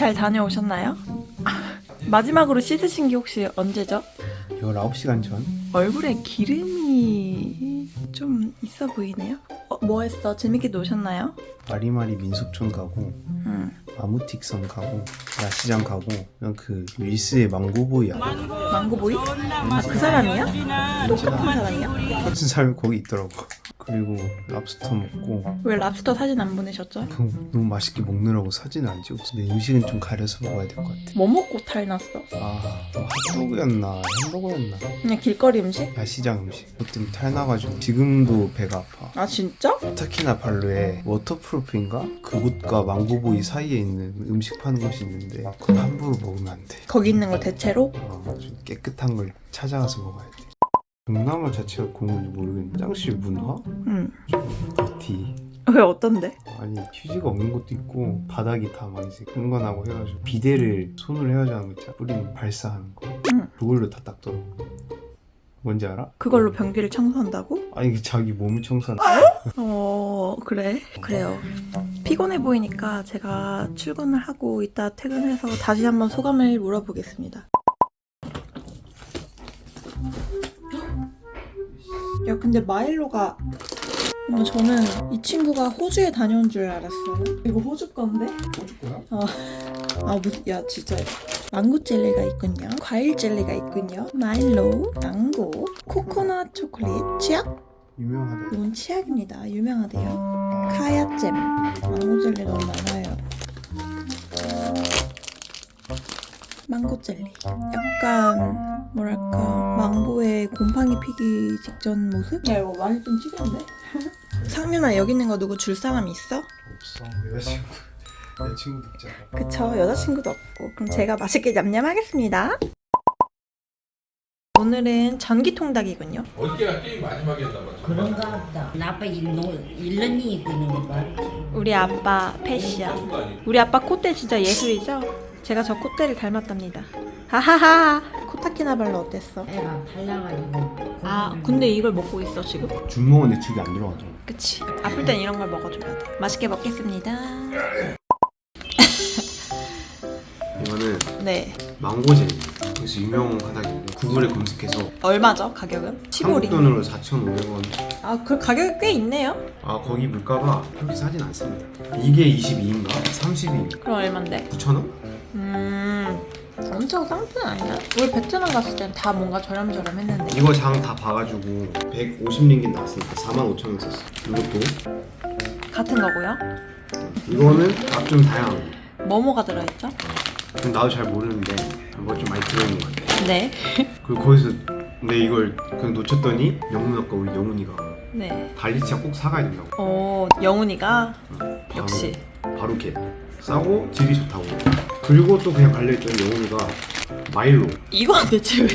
잘 다녀오셨나요? 마지막으로 씻으신 게 혹시 언제죠? 이걸 9시간 전? 얼굴에 기름이 좀 있어 보이네요. 어, 뭐 했어? 재밌게 노셨나요? 마리마리 민속촌 가고 응. 아무틱선 가고 야시장 가고 그냥 그 윌스의 망고보이 알아? 망고보이? 아, 그 사람이야? 똑같은 사람이야? 같은 사람이 거기 있더라고 그리고 랍스터 먹고 왜 랍스터 사진 안 보내셨죠? 그 너무 맛있게 먹느라고 사진을 안 찍었어 근데 음식은 좀 가려서 먹어야 될 것 같아 뭐 먹고 탈났어? 아 핫도그였나 햄버거였나 그냥 길거리 음식? 야시장 음식 그것 때문에 탈나가지고 지금도 배가 아파 아 진짜? 타키나 발루에 워터프루프인가? 그곳과 망고보이 사이에 있는 음식 파는 곳이 있는데 그걸 함부로 먹으면 안 돼 거기 있는 거 대체로? 어, 좀 깨끗한 걸 찾아가서 먹어야 돼 동남아 자체가 공인지 모르겠는데 화장실 문화? 응. 더티 왜 어떤데? 아니 휴지가 없는 것도 있고 바닥이 다 막 이제 흥건하고 해가지고 비데를 손으로 해야지 하는 거 있잖아 뿌리는 발사하는 거 응. 그걸로 다 닦더라고 뭔지 알아? 그걸로 변기를 청소한다고? 아니 그 자기 몸을 청소하는 어 그래 그래요 피곤해 보이니까 제가 출근을 하고 이따 퇴근해서 다시 한번 소감을 물어보겠습니다 야 근데 마일로가 어, 저는 이 친구가 호주에 다녀온 줄 알았어요 이거 호주 건데? 호주 거야? 아 무슨 야 진짜 망고 젤리가 있군요 과일 젤리가 있군요 마일로 망고 코코넛 초콜릿 치약? 유명하다 이건 치약입니다. 유명하대요. 카야잼. 망고 젤리 너무 많아요. 망고 젤리. 약간 뭐랄까 망고에 곰팡이 피기 직전 모습? 야 이거 많이 좀 찌그런데? 상윤아 여기 있는 거 누구 줄 사람 있어? 없어 여자친구 내 친구도 있잖아 그쵸 여자친구도 없고 그럼 제가 맛있게 냠냠하겠습니다. 오늘은 전기 통닭이군요. 어저께가 게임 마지막에 했나 봐. 그런가 보다. 나빠 일노 일런이 끄는 거 봐. 우리 아빠 패션. 거. 우리 아빠 콧대 진짜 예술이죠? 제가 저 콧대를 닮았답니다. 하하하. 코타키나발루 어땠어? 애가 달라가지고. 아 근데 이걸 먹고 있어 지금? 준먹은 내 죽이 안 들어가더라고 그치. 아플 땐 이런 걸 먹어줘야 돼. 맛있게 먹겠습니다. 이거는 네. 망고젤리 그래서 유명하다길래 구글에 검색해서 얼마죠 가격은? 한국 15리. 돈으로 4,500원 아 그 가격이 꽤 있네요. 아 거기 물가가 그렇게 싸진 않습니다 이게 22인가? 32 그럼 얼만데? 9,000원? 음. 엄청 싼편 아니야? 우리 베트남 갔을 땐 다 뭔가 저렴저렴했는데. 이거 장 다 봐가지고 150링긴 나왔으니까 45,000원 썼어 이것도 같은 거고요. 이거는 값 좀 다양한 거 뭐뭐가 들어있죠? 그럼 나도 잘 모르는데 뭐좀 많이 들어있는 것 같아 네. 그리고 거기서 근데 이걸 그냥 놓쳤더니 영문 아까 우리 영훈이가 네. 발리치아 꼭 사가야 된다고 어 영훈이가 바로, 역시. 바로 걔 싸고 질이 좋다고 그리고 또 그냥 갈려있던 영훈이가 마일로 이건 대체 왜?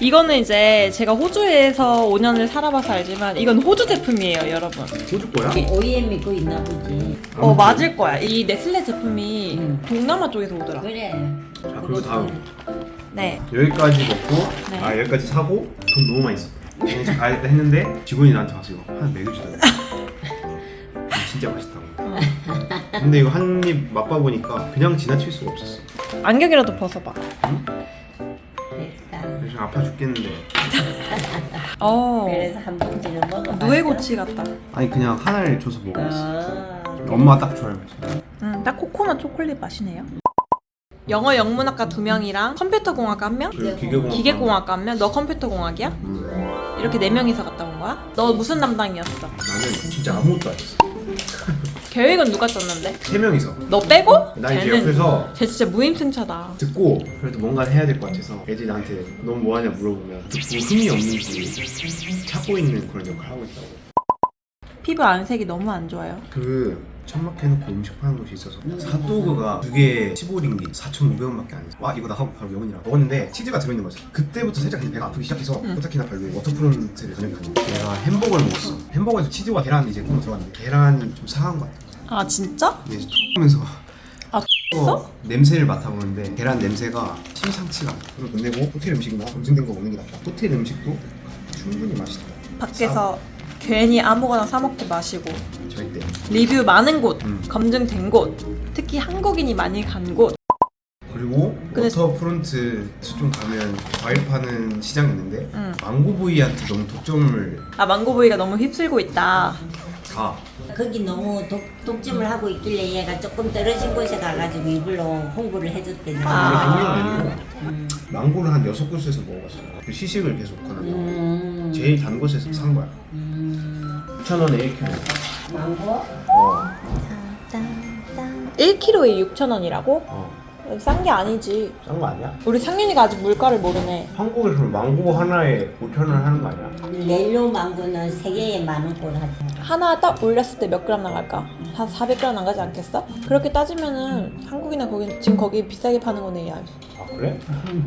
이거는 이제 제가 호주에서 5년을 살아봐서 알지만 이건 호주 제품이에요, 여러분. 호주 거야? OEM이 그 있나 보지. 어 맞을 거야. 이 네슬레 제품이 음. 동남아 쪽에서 오더라. 그래. 자 그리고 다음 네. 여기까지 먹고 네. 아 여기까지 사고 돈 너무 많이 썼다 가야겠다 했는데 직원이 나한테 와서 이거 하나 먹여주더라고 이거 진짜 맛있다고 어. 근데 이거 한 입 맛봐보니까 그냥 지나칠 수가 없었어 안경이라도 벗어봐. 됐다. 그래서 아파 죽겠는데 어. 그래서 한 봉지를 먹어. 누에고치 같다. 아니 그냥 하나를 줘서 먹었어 아. 엄마가 딱 맛이야 음, 딱 코코넛 초콜릿 맛이네요. 영어 영문학과 두 명이랑 컴퓨터 공학과 한 명? 그리고 기계공학 기계공학과 한 명? 너 컴퓨터 공학이야? 음, 이렇게 네 명이서 갔다 온 거야? 너 무슨 담당이었어? 나는 진짜 아무것도 안 했어 계획은 누가 짰는데? 세 명이서 너 빼고? 나 이제 걔는 옆에서 쟤 진짜 무임승차다. 듣고 그래도 뭔가 해야 될 것 같아서 애들이 나한테 너 뭐하냐 물어보면 듣고 흥이 없는지 찾고 있는 그런 역할을 하고 있다고 피부 안색이 너무 안 좋아요. 그 천막 해놓고 음식 파는 곳이 있어서 핫도그가 두 개에 15링기 4,500원밖에 안 했어 와 이거 나 하고 바로 영훈이랑 먹었는데 치즈가 들어있는 거지 그때부터 살짝 배가 아프기 시작해서 응. 코타키나 발루에 워터프론트를 저녁에 갔는데 내가 햄버거를 먹었어 햄버거에서 치즈와 계란이 이제 꼭 들어갔는데 계란이 좀 상한 것 같아 아 진짜? 근데 이제 하면서. 아 어, 냄새를 맡아보는데 계란 냄새가 심상치가 않아. 그래서 돈 내고 호텔 음식이나 검증된 거 먹는 게 낫다. 호텔 음식도 충분히 맛있다. 밖에서 괜히 아무거나 사 먹지 마시고. 절대. 리뷰 많은 곳, 음. 검증된 곳, 특히 한국인이 많이 간 곳 그리고 근데- 워터프론트 좀 가면 과일 파는 시장이 있는데 응. 망고브이한테 너무 독점을 아 망고보이가 너무 휩쓸고 있다. 가 거기 너무 독, 독점을 하고 있길래 얘가 조금 떨어진 곳에 가가지고 이걸로 홍보를 해줬대요. 아. 근데 경력 아니고 망고를 한 여섯 곳에서 먹어봤어 그 시식을 계속 하는 거 음. 제일 단 곳에서 산 거야 음. 6,000원에 1kg 망고? 어, 1kg에 6,000원이라고? 어. 싼 게 아니지. 싼 거 아니야? 우리 상윤이가 아직 물가를 모르네. 한국에서는 망고 하나에 5,000원 하는 거 아니야? 멜로 망고는 세 개에 만 원꼴 하죠. 하나 딱 올렸을 때 몇 그램 나갈까? 한 400g 나가지 않겠어? 그렇게 따지면은 한국이나 거기 지금 거기 비싸게 파는 거네 야. 아 그래?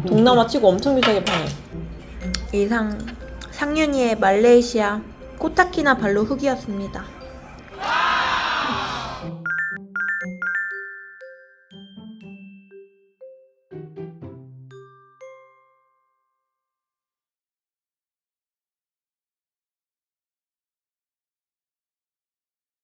동남아 치고 엄청 비싸게 파네. 이상 상윤이의 말레이시아 코타키나 발루 후기였습니다.